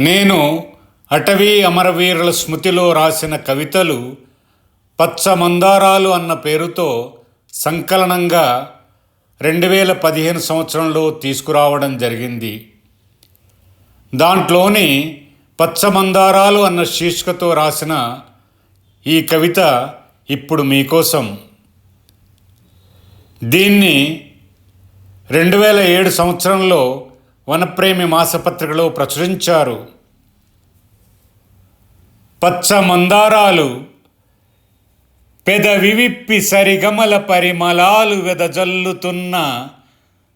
నేను అటవీ అమరవీరుల స్మృతిలో రాసిన కవితలు పచ్చ మందారాలు అన్న పేరుతో సంకలనంగా రెండు వేల పదిహేను సంవత్సరంలో తీసుకురావడం జరిగింది. దాంట్లోని పచ్చ మందారాలు అన్న శీర్షికతో రాసిన ఈ కవిత ఇప్పుడు మీకోసం. దీన్ని రెండు వేల ఏడు సంవత్సరంలో వనప్రేమి మాసపత్రికలో ప్రచురించారు. పచ్చ మందారాలు పెదవి సరిగమల పరిమళాలు వెదజల్లుతున్న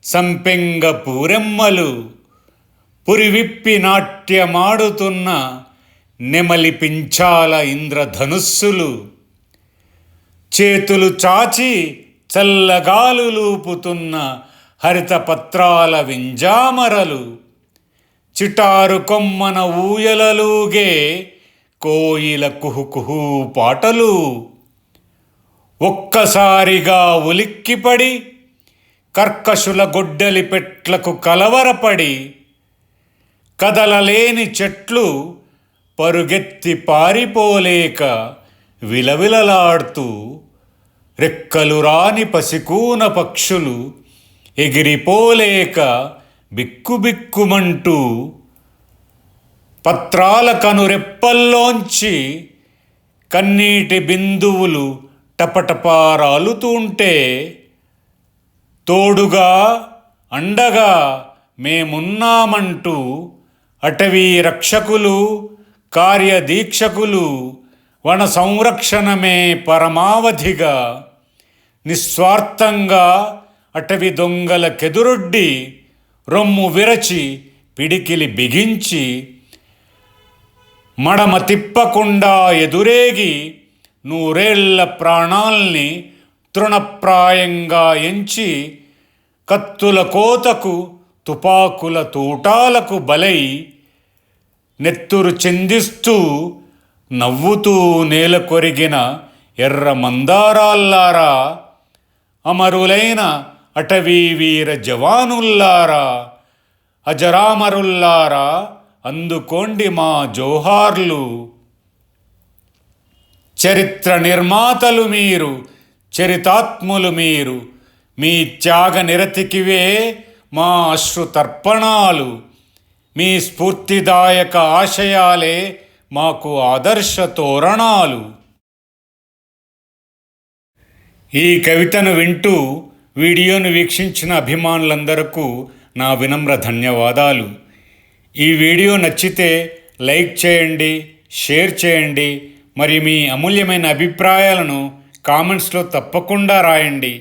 సంపెంగ పూరెమ్మలు పురివిప్పి నాట్యమాడుతున్న నెమలి పించాల ఇంద్రధనుస్సులు చేతులు చాచి చల్లగాలు లూపుతున్న హరితపత్రాల వింజామరలు చిటారు కొమ్మన ఊయలలుగే కోయిల కుహుకుహు పాటలు. ఒక్కసారిగా ఉలిక్కిపడి కర్కశుల గొడ్డలి పెట్లకు కలవరపడి కదలలేని చెట్లు పరుగెత్తి పారిపోలేక విలవిలలాడుతూ రెక్కలు రాని పసికూన పక్షులు ఎగిరిపోలేక బిక్కుబిక్కుమంటూ పత్రాల కనురెప్పల్లోంచి కన్నీటి బిందువులు టపటపారాలుతుంటే తోడుగా అండగా మేమున్నామంటూ అటవీ రక్షకులు కార్యదీక్షకులు వన సంరక్షణమే పరమావధిగా నిస్వార్థంగా అటవి దొంగలకెదురొడ్డి రొమ్ము విరచి పిడికిలి బిగించి మడమ తిప్పకుండా ఎదురేగి నూరేళ్ళ ప్రాణాల్ని తృణప్రాయంగా ఎంచి కత్తుల కోతకు తుపాకుల తూటాలకు బలై నెత్తురు చెందిస్తూ నవ్వుతూ నేల కొరిగిన ఎర్ర మందారాల్లారా అమరులైన అటవీ వీర జవానుల్లారా అజరామరుల్లారా అందుకోండి మా జోహార్లు. చరిత్ర నిర్మాతలు మీరు చరితాత్ములు మీరు మీ త్యాగ నిరతికివే మా అశ్రుతర్పణాలు. మీ స్ఫూర్తిదాయక ఆశయాలే మాకు ఆదర్శ తోరణాలు. ఈ కవితను వింటూ వీడియోను వీక్షించిన అభిమానులందరకు నా వినమ్ర ధన్యవాదాలు. ఈ వీడియో నచ్చితే లైక్ చేయండి షేర్ చేయండి మరి మీ అమూల్యమైన అభిప్రాయాలను కామెంట్స్లో తప్పకుండా రాయండి.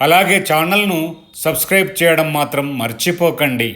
అలాగే ఛానల్ను సబ్స్క్రైబ్ చేయడం మాత్రం మర్చిపోకండి.